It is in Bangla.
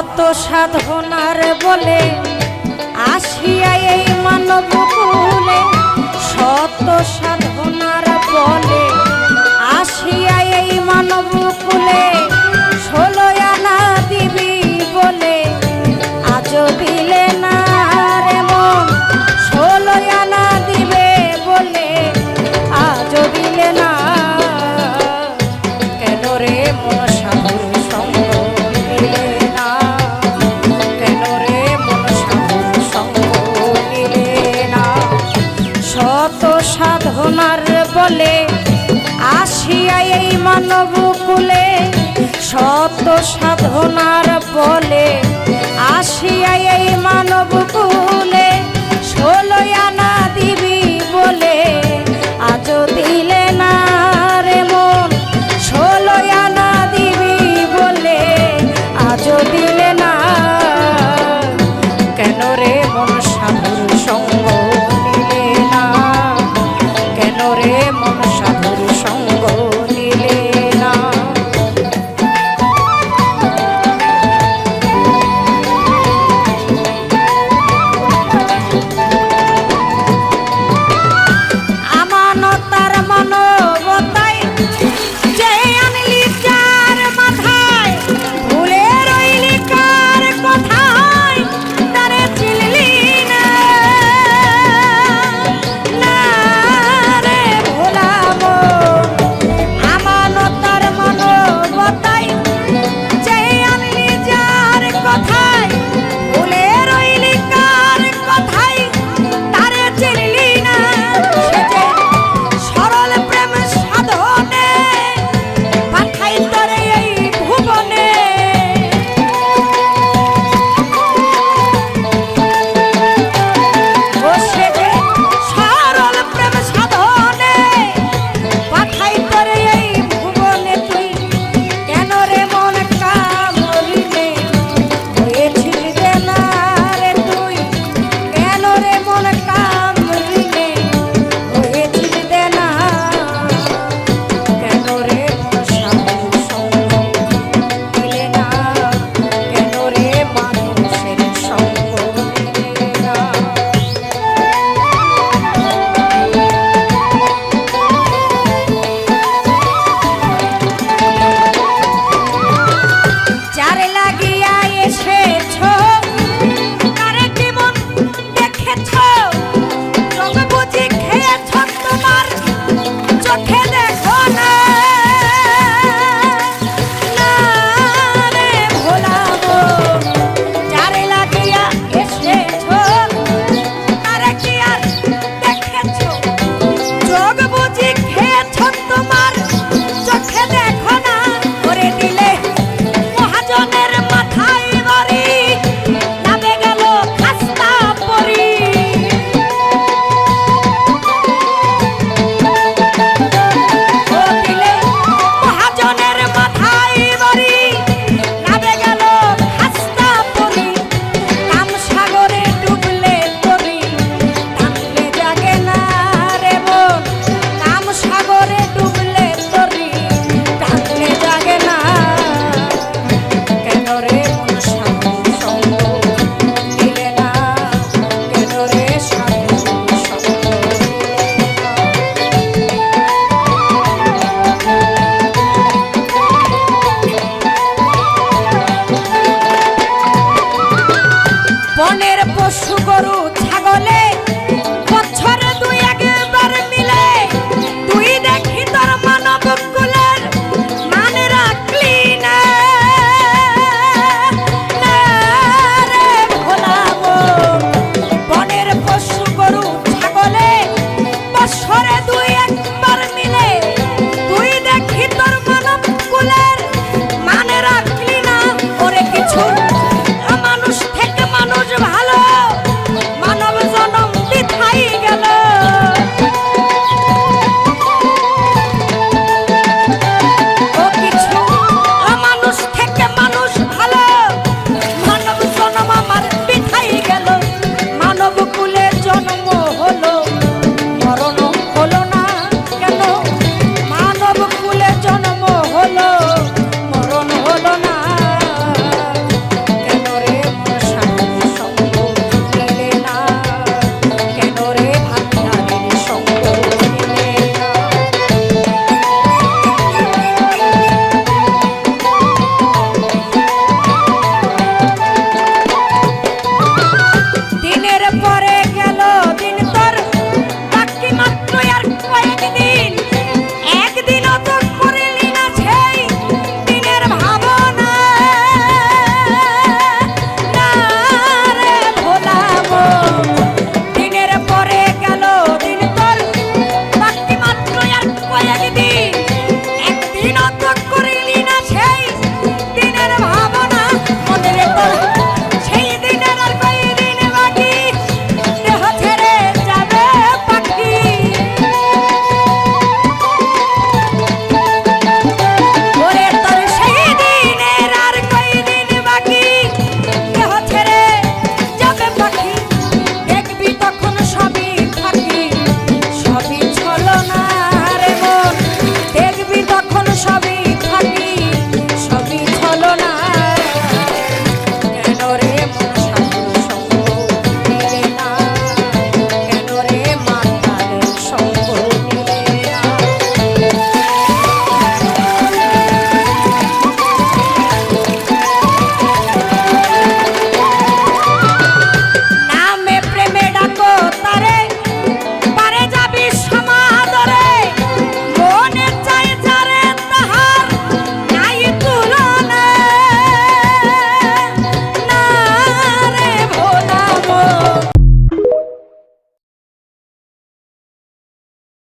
শত সাধনার বলে আসিয়া এই মানব কুলে শত সাধনার বলে বলে আসিয়া এই মানব কুলে সত সাধনার বলে আসিয়া এই মানব কুলে